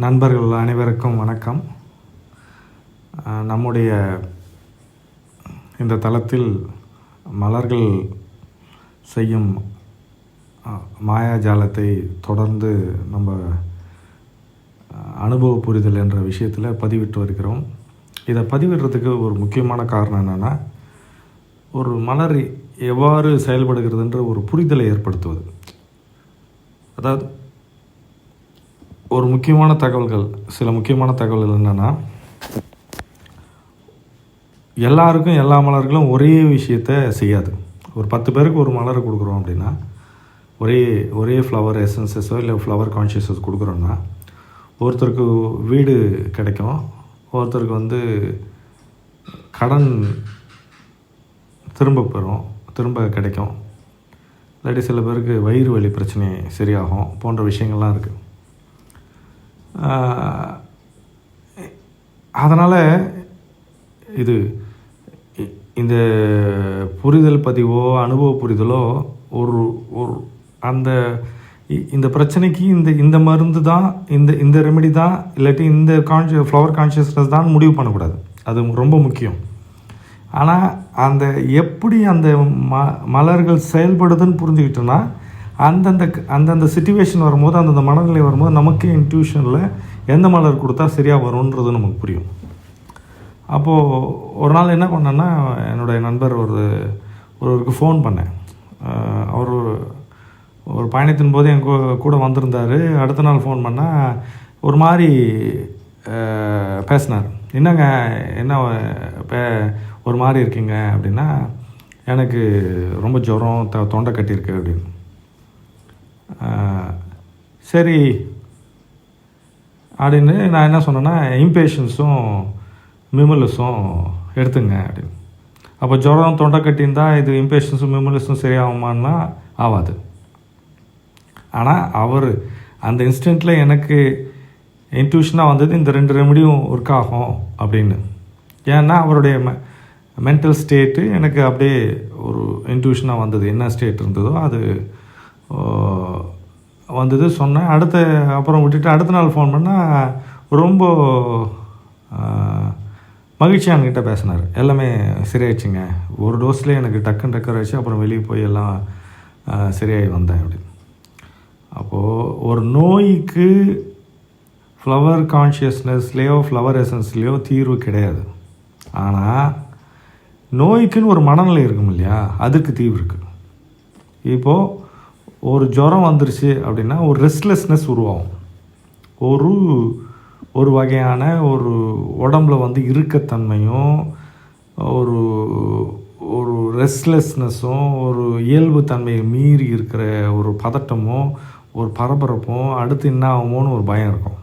நண்பர்கள் அனைவருக்கும் வணக்கம். நம்முடைய இந்த தளத்தில் மலர்கள் செய்யும் மாயாஜாலத்தை தொடர்ந்து நம்ம அனுபவ புரிதல் என்ற விஷயத்தில் பதிவிட்டு வருகிறோம். இதை பதிவிடுறதுக்கு ஒரு முக்கியமான காரணம் என்னென்னா ஒரு மலர் எவ்வாறு செயல்படுகிறதுன்ற ஒரு புரிதலை ஏற்படுத்துவது. அதாவது ஒரு முக்கியமான தகவல்கள் சில முக்கியமான தகவல்கள் என்னென்னா எல்லாருக்கும் எல்லா மலர்களும் ஒரே விஷயத்த செய்யாது. ஒரு பத்து பேருக்கு ஒரு மலரை கொடுக்குறோம் அப்படின்னா ஒரே ஒரே ஃப்ளவர் எசன்சஸோ இல்லை ஃப்ளவர் கான்ஷியஸஸ் கொடுக்குறோன்னா ஒருத்தருக்கு வீடு கிடைக்கும் ஒருத்தருக்கு வந்து கடன் திரும்ப பெறும் திரும்ப கிடைக்கும். இல்லாட்டி சில பேருக்கு வயிறு வலி பிரச்சனை சரியாகும் போன்ற விஷயங்கள்லாம் இருக்குது அதனால் இது இந்த புரிதல் பதிவோ அனுபவ புரிதலோ ஒரு ஒரு அந்த இந்த பிரச்சனைக்கு இந்த இந்த மருந்து தான் இந்த இந்த ரெமெடி தான் இல்லாட்டி இந்த கான்ஷிய ஃப்ளவர் கான்ஷியஸ்னஸ் தான் முடிவு பண்ணக்கூடாது. அது ரொம்ப முக்கியம். ஆனால் அந்த எப்படி அந்த ம மலர்கள் செயல்படுதுன்னு புரிஞ்சுக்கிட்டோன்னா அந்தந்த அந்தந்த சுச்சுவேஷன் வரும்போது அந்தந்த மனநிலை வரும்போது நமக்கே இன்ட்யூஷனில் எந்த மலர் கொடுத்தா சரியாக வரும்ன்றது நமக்கு புரியும். அப்போது ஒரு நாள் என்ன பண்ணேன்னா என்னுடைய நண்பர் ஒரு ஒருவருக்கு ஃபோன் பண்ணேன். அவர் ஒரு- ஒரு பயணத்தின் போது என் கூ- கூட வந்திருந்தார். அடுத்த நாள் ஃபோன் பண்ணால் ஒரு மாதிரி பேசினார். என்னங்க என்ன பே ஒரு மாதிரி இருக்கீங்க அப்படின்னா எனக்கு ரொம்ப ஜுரம் த தொண்டை கட்டியிருக்கு அப்படின்னு. சரி. அப்படின்னு நான் என்ன சொன்னேன்னா இம்பேஷன்ஸும் மிமலஸும் எடுத்துங்க அப்படின்னு. அப்போ ஜுரம் தொண்டை கட்டியிருந்தா இது இம்பேஷன்ஸும் மிமலஸும் சரியாகுமான்னா ஆகாது ஆனால் அவர் அந்த இன்ஸ்டண்ட்டில் எனக்கு இன்ட்யூஷனாக வந்தது இந்த ரெண்டு ரெமடியும் ஒர்க் ஆகும் அப்படின்னு. ஏன்னா அவருடைய மெ மென்டல் ஸ்டேட்டு எனக்கு அப்படியே ஒரு இன்ட்யூஷனாக வந்தது. என்ன ஸ்டேட் இருந்ததோ அது வந்தது சொன்னேன். அடுத்த அப்புறம் விட்டுட்டு அடுத்த நாள் ஃபோன் பண்ணால் ரொம்ப மகிழ்ச்சியாக என்கிட்ட பேசினார். எல்லாமே சரியாயிடுச்சுங்க. ஒரு டோஸ்லேயே எனக்கு டக்குன்னு ரெக்கவர் ஆச்சு அப்புறம் வெளியே போய் எல்லாம் சரியாகி வந்தேன் அப்படின்னு அப்போது ஒரு நோய்க்கு ஃப்ளவர் கான்ஷியஸ்னஸ்லேயோ ஃப்ளவர் எசன்ஸ்லேயோ தீர்வு கிடையாது. ஆனால் நோய்க்குன்னு ஒரு மனநிலை இருக்கும் இல்லையா? அதுக்கு தீர்வு இருக்குது இப்போது ஒரு ஜுரம் வந்துருச்சு அப்படின்னா ஒரு ரெஸ்ட்லெஸ்னஸ் உருவாகும். ஒரு ஒரு வகையான ஒரு உடம்புல வந்து இருக்கத்தன்மையும் ஒரு ஒரு ரெஸ்ட்லெஸ்னஸும் ஒரு இயல்பு தன்மையை மீறி இருக்கிற ஒரு பதட்டமும் ஒரு பரபரப்பும் அடுத்து என்ன ஆகுமோன்னு ஒரு பயம் இருக்கும்.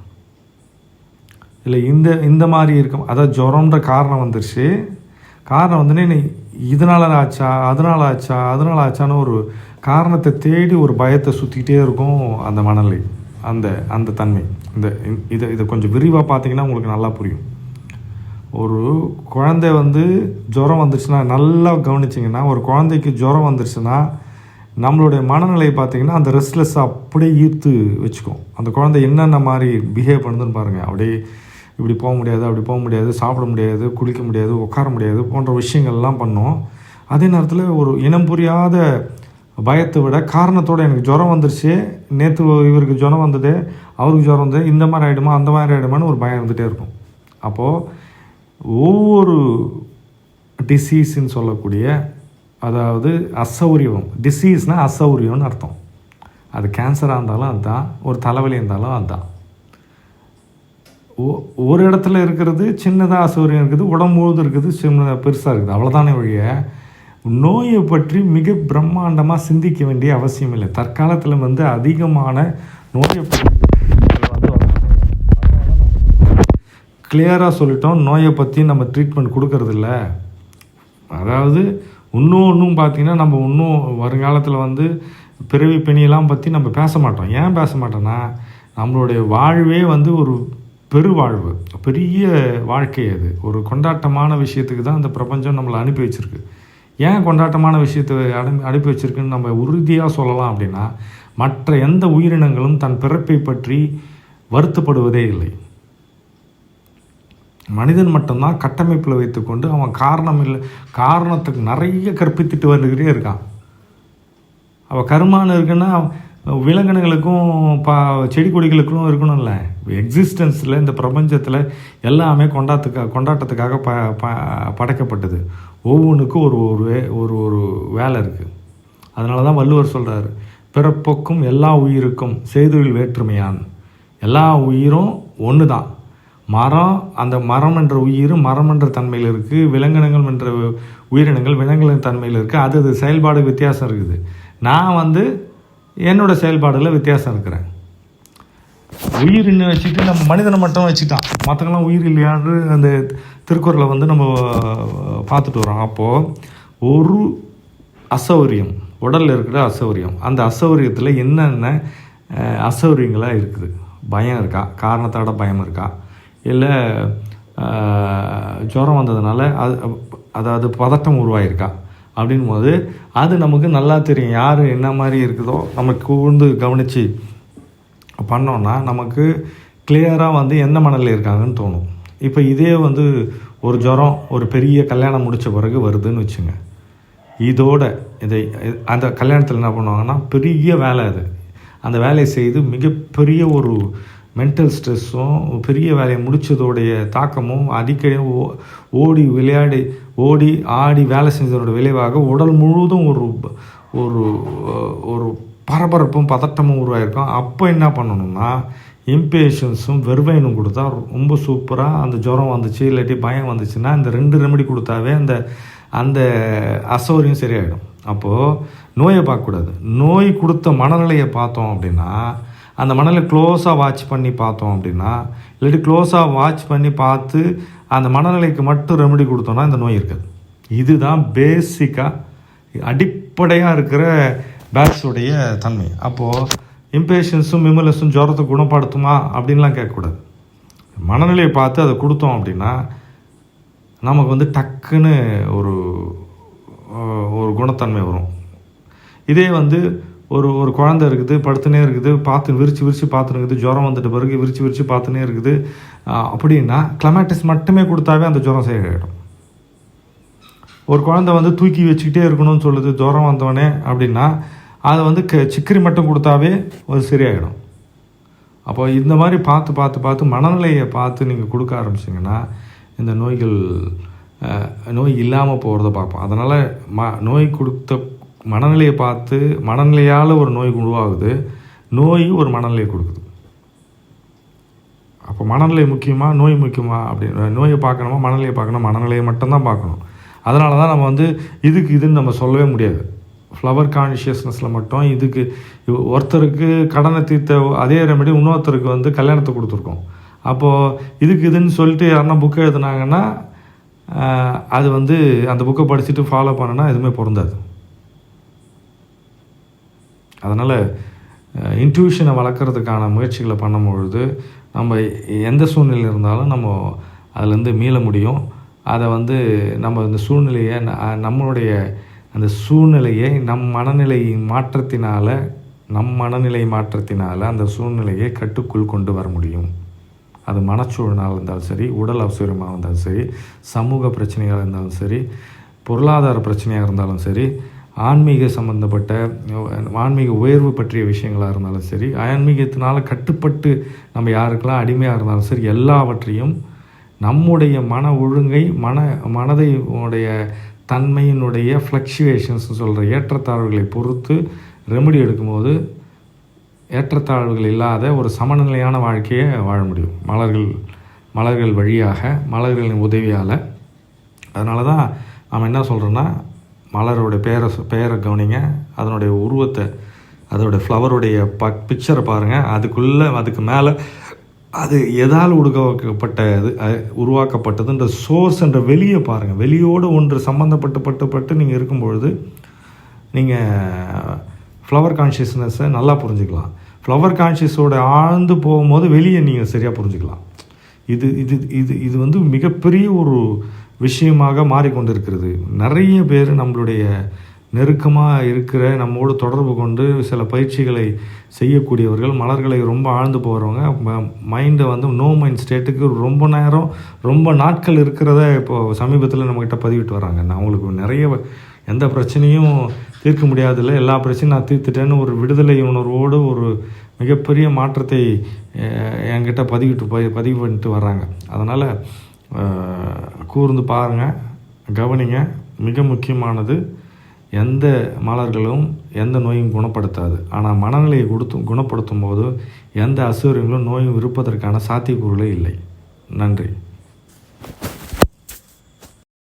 இல்லை இந்த இந்த மாதிரி இருக்கும். அதாவது ஜுரம்ன்ற காரணம் வந்துருச்சு. காரணம் வந்துன்னு நீ இதனால ஆச்சா அதனால ஆச்சா அதனால ஆச்சான்னு ஒரு காரணத்தை தேடி ஒரு பயத்தை சுற்றிக்கிட்டே இருக்கும் அந்த மனநிலை அந்த அந்த தன்மை. இந்த இதை இதை கொஞ்சம் விரிவாக பார்த்தீங்கன்னா உங்களுக்கு நல்லா புரியும். ஒரு குழந்தை வந்து ஜுரம் வந்துருச்சுன்னா நல்லா கவனிச்சிங்கன்னா ஒரு குழந்தைக்கு ஜுரம் வந்துருச்சுன்னா நம்மளுடைய மனநிலை பார்த்தீங்கன்னா அந்த ரெஸ்ட்லெஸ் அப்படியே ஈர்த்து வச்சுக்கும். அந்த குழந்தை என்னென்ன மாதிரி பிஹேவ் பண்ணுதுன்னு பாருங்கள் அப்படியே இப்படி போக முடியாது அப்படி போக முடியாது சாப்பிட முடியாது குளிக்க முடியாது உட்கார முடியாது போன்ற விஷயங்கள்லாம் பண்ணோம். அதே நேரத்தில் ஒரு இனம் புரியாத பயத்தை விட காரணத்தோடு எனக்கு ஜுரம் வந்துருச்சு. நேற்று இவருக்கு ஜுரம் வந்தது அவருக்கு ஜுரம் வந்தது இந்த மாதிரி ஆகிடுமா அந்த மாதிரி ஆகிடுமான்னு ஒரு பயம் இருந்துகிட்டே இருக்கும். அப்போது ஒவ்வொரு டிசீஸ்ன்னு சொல்லக்கூடிய அதாவது அசௌரியம் டிசீஸ்னால் அசௌரியம்னு அர்த்தம். அது கேன்சராக இருந்தாலும் அதுதான் ஒரு தலைவலி இருந்தாலும் அதுதான். ஒரு இடத்துல இருக்கிறது சின்னதாக அசௌரியம் இருக்குது உடம்பு முழுதும் இருக்குது சின்ன பெருசாக இருக்குது. அவ்வளோதானே ஒழிய நோயை பற்றி மிக பிரம்மாண்டமாக சிந்திக்க வேண்டிய அவசியம் இல்லை. தற்காலத்தில் வந்து அதிகமான நோயை பற்றி வந்து கிளியராக சொல்லிட்டோம் நோயை பற்றி நம்ம ட்ரீட்மெண்ட் கொடுக்கறதில்ல அதாவது இன்னும் ஒன்றும் பார்த்தீங்கன்னா நம்ம இன்னும் வருங்காலத்தில் வந்து பிறவி பிணியெல்லாம் பற்றி நம்ம பேச மாட்டோம். ஏன் பேச மாட்டோம்னா நம்மளுடைய வாழ்வே வந்து ஒரு பெருவாழ்வு பெரிய வாழ்க்கை அது. ஒரு கொண்டாட்டமான விஷயத்துக்கு தான் அந்த பிரபஞ்சம் நம்மளை அனுப்பி வச்சிருக்கு. ஏன் கொண்டாட்டமான விஷயத்தை அனு அனுப்பி வச்சிருக்குன்னு நம்ம உறுதியாக சொல்லலாம் அப்படின்னா மற்ற எந்த உயிரினங்களும் தன் பிறப்பை பற்றி வருத்தப்படுவதே இல்லை. மனிதன் மட்டும்தான் கட்டமைப்பில் வைத்துக்கொண்டு அவன் காரணம் இல்லை காரணத்துக்கு நிறைய கற்பித்துட்டு வந்துக்கிட்டே இருக்கான். அவள் கருமான்னு இருக்குன்னா விலங்கினங்களுக்கும் பா செடி கொடிகளுக்கும் இருக்கணும்ல. எக்ஸிஸ்டன்ஸில் இந்த பிரபஞ்சத்தில் எல்லாமே கொண்டாத்துக்கா கொண்டாட்டத்துக்காக ப ப படைக்கப்பட்டது. ஒவ்வொன்றுக்கும் ஒரு ஒரு வே ஒரு ஒரு வேலை இருக்குது அதனால தான் வள்ளுவர் சொல்கிறாரு பிறப்புக்கும் எல்லா உயிருக்கும் செய்தொழில் வேற்றுமையான். எல்லா உயிரும் ஒன்று தான் மரம் அந்த மரம் என்ற உயிர் மரம் என்ற தன்மையில் இருக்குது விலங்கினங்கள் என்ற உயிரினங்கள் விலங்கின தன்மையில் இருக்குது அது அது செயல்பாடு வித்தியாசம் இருக்குது. நான் வந்து என்னோட செயல்பாடுகளில் வித்தியாசம் இருக்கிறேன். உயிரின்னு வச்சுட்டு நம்ம மனிதனை மட்டும் வச்சுட்டான். மற்றவங்களாம் உயிர் இல்லையான்னு அந்த திருக்குறளை வந்து நம்ம பார்த்துட்டு வரோம் அப்போது ஒரு அசௌரியம் உடலில் இருக்கிற அசௌரியம் அந்த அசௌரியத்தில் என்னென்ன அசௌரியங்களாக இருக்குது? பயம் இருக்கா? காரணத்தோட பயம் இருக்கா? இல்லை ஜுரம் வந்ததுனால அது அதாவது பதட்டம் உருவாயிருக்கா? அப்படின் போது அது நமக்கு நல்லா தெரியும். யார் என்ன மாதிரி இருக்குதோ நம்ம கூர்ந்து கவனித்து பண்ணோன்னா நமக்கு கிளியராக வந்து எந்த மணலில் இருக்காங்கன்னு தோணும். இப்போ இதே வந்து ஒரு ஜுரம் ஒரு பெரிய கல்யாணம் முடித்த பிறகு வருதுன்னு வச்சுங்க. இதோட இதை அந்த கல்யாணத்தில் என்ன பண்ணுவாங்கன்னா பெரிய வேலை அது. அந்த வேலையை செய்து மிகப்பெரிய ஒரு மென்டல் ஸ்ட்ரெஸ்ஸும் பெரிய வேலையை முடித்ததோடைய தாக்கமும் அடிக்கடி ஓ- ஓடி விளையாடி ஓடி ஆடி வேலை செஞ்சதோட விளைவாக உடல் முழுவதும் ஒரு ஒரு ஒரு பரபரப்பும் பதட்டமும் உருவாயிருக்கும். அப்போ என்ன பண்ணணும்னா இம்பேஷன்ஸும் வெறுவைனும் கொடுத்தா ரொம்ப சூப்பராக அந்த ஜுரம் வந்துச்சு இல்லாட்டி பயம் வந்துச்சுன்னா இந்த ரெண்டு ரெமெடி கொடுத்தாவே அந்த அந்த அசௌரியம் சரியாயிடும். அப்போது நோயை பார்க்கக்கூடாது. நோய் கொடுத்த மனநிலையை பார்த்தோம் அப்படின்னா அந்த மணலை க்ளோஸாக வாட்ச் பண்ணி பார்த்தோம் அப்படின்னா இல்லாட்டி க்ளோஸாக வாட்ச் பண்ணி பார்த்து அந்த மனநிலைக்கு மட்டும் ரெமெடி கொடுத்தோம்னா இந்த நோய் இருக்காது. இதுதான் பேசிக்காக அடிப்படையாக இருக்கிற பேட்ஸுடைய தன்மை. அப்போது இம்பேஷன்ஸும் மிமலஸும் ஜுரத்தை குணப்படுத்துமா அப்படின்லாம் கேட்கக்கூடாது. மனநிலையை பார்த்து அதை கொடுத்தோம் அப்படின்னா நமக்கு வந்து டக்குன்னு ஒரு ஒரு குணத்தன்மை வரும். இதே வந்து ஒரு ஒரு குழந்தை இருக்குது படுத்துனே இருக்குது பார்த்து விரித்து விரித்து பார்த்துன்னு இருக்குது ஜுரம் வந்துட்ட பிறகு விரித்து விரித்து பார்த்துனே இருக்குது. அப்படின்னா கிளமேட்டிஸ் மட்டுமே கொடுத்தாவே அந்த ஜுரம் சரியாயிடும். ஒரு குழந்தை வந்து தூக்கி வச்சுக்கிட்டே இருக்கணும்னு சொல்லுது ஜுரம் வந்தவொடனே அப்படின்னா அதை வந்து க சிக்கரி மட்டும் கொடுத்தாவே அது சரியாயிடும். அப்போ இந்த மாதிரி பார்த்து பார்த்து பார்த்து மனநிலையை பார்த்து நீங்கள் கொடுக்க ஆரம்பிச்சிங்கன்னா இந்த நோய்கள் நோய் இல்லாமல் போகிறத பார்ப்போம். அதனால் ம நோய் கொடுத்த மனநிலையை பார்த்து மனநிலையால் ஒரு நோய் உருவாகுது. நோய் ஒரு மனநிலையை கொடுக்குது. அப்போ மனநிலை முக்கியமாக நோய் முக்கியமாக அப்படின்னு நோயை பார்க்கணுமா மனநிலையை பார்க்கணும்? மனநிலையை மட்டும்தான் பார்க்கணும். அதனால தான் நம்ம வந்து இதுக்கு இதுன்னு நம்ம சொல்லவே முடியாது. ஃப்ளவர் கான்ஷியஸ்னஸில் மட்டும் இதுக்கு ஒருத்தருக்கு கடனை தீர்த்த அதே ரெமெடி இன்னொருத்தருக்கு வந்து கல்யாணத்தை கொடுத்துருக்கோம். அப்போது இதுக்கு இதுன்னு சொல்லிட்டு யாருன்னா புக்கை எழுதுனாங்கன்னா அது வந்து அந்த புக்கை படிச்சுட்டு ஃபாலோ பண்ணனா எதுவுமே பொருந்தாது. அதனால் இன்ட்யூஷனை வளர்க்குறதுக்கான முயற்சிகளை பண்ணும்பொழுது நம்ம எந்த சூழ்நிலை இருந்தாலும் நம்ம அதுலேருந்து மீள முடியும். அதை வந்து நம்ம இந்த சூழ்நிலையை நம்மளுடைய அந்த சூழ்நிலையை நம் மனநிலை மாற்றத்தினால் நம் மனநிலை மாற்றத்தினால் அந்த சூழ்நிலையை கட்டுக்குள் கொண்டு வர முடியும். அது மனச்சூழலாக இருந்தாலும் சரி உடல் அவசரமாக இருந்தாலும் சரி சமூக பிரச்சனையாக இருந்தாலும் சரி பொருளாதார பிரச்சனையாக இருந்தாலும் சரி ஆன்மீக சம்பந்தப்பட்ட ஆன்மீக உயர்வு பற்றிய விஷயங்களாக இருந்தாலும் சரி ஆன்மீகத்தினால் கட்டுப்பட்டு நம்ம யாருக்கெல்லாம் அடிமையாக இருந்தாலும் சரி எல்லாவற்றையும் நம்முடைய மன ஒழுங்கை மன மனதை உடைய தன்மையினுடைய ஃப்ளக்ஷுவேஷன்ஸ் சொல்கிற ஏற்றத்தாழ்வுகளை பொறுத்து ரெமெடி எடுக்கும்போது ஏற்றத்தாழ்வுகள் இல்லாத ஒரு சமநிலையான வாழ்க்கையை வாழ முடியும். மலர்கள் மலர்கள் வழியாக மலர்களின் உதவியால். அதனால தான் நம்ம என்ன சொல்கிறோன்னா மலரோடைய பேரை பெயரை கவனிங்க. அதனுடைய உருவத்தை அதோடய ஃப்ளவருடைய ப பிக்சரை பாருங்கள் அதுக்குள்ளே அதுக்கு மேலே அது எதால் உருவாக்கப்பட்டது அஹ், உருவாக்கப்பட்டதுன்ற சோர்ஸ் என்ற வெளியே பாருங்கள் வெளியோடு ஒன்று சம்மந்தப்பட்டு பட்டு பட்டு நீங்கள் இருக்கும்பொழுது நீங்கள் ஃப்ளவர் கான்ஷியஸ்னஸை நல்லா புரிஞ்சுக்கலாம். ஃப்ளவர் கான்ஷியஸோட ஆழ்ந்து போகும்போது வெளியே நீங்கள் சரியாக புரிஞ்சுக்கலாம். இது இது இது இது வந்து மிகப்பெரிய ஒரு விஷயமாக மாறிக்கொண்டிருக்கிறது. நிறைய பேர் நம்மளுடைய நெருக்கமாக இருக்கிற நம்மோடு தொடர்பு கொண்டு சில பயிற்சிகளை செய்யக்கூடியவர்கள் மலர்களை ரொம்ப ஆழ்ந்து போகிறவங்க மைண்டை வந்து நோ மைண்ட் ஸ்டேட்டுக்கு ரொம்ப நேரம் ரொம்ப நாட்கள் இருக்கிறத இப்போது சமீபத்தில் நம்மக்கிட்ட பதிவிட்டு வராங்க. நான் அவங்களுக்கு நிறைய எந்த பிரச்சனையும் தீர்க்க முடியாதில்ல. எல்லா பிரச்சனையும் நான் தீர்த்துட்டேன்னு ஒரு விடுதலை உணர்வோடு ஒரு மிகப்பெரிய மாற்றத்தை என்கிட்ட பதிவிட்டு ப- பதிவு பண்ணிட்டு வர்றாங்க அதனால் கூர்ந்து பாருங்கள் கவனிங்க. மிக முக்கியமானது எந்த மலர்களும் எந்த நோயும் குணப்படுத்தாது. ஆனால் மனநிலையை கொடுத்து குணப்படுத்தும் போது எந்த அசூரியங்களும் நோயும் இருப்பதற்கான சாத்தியக்கூறுகளே இல்லை. நன்றி.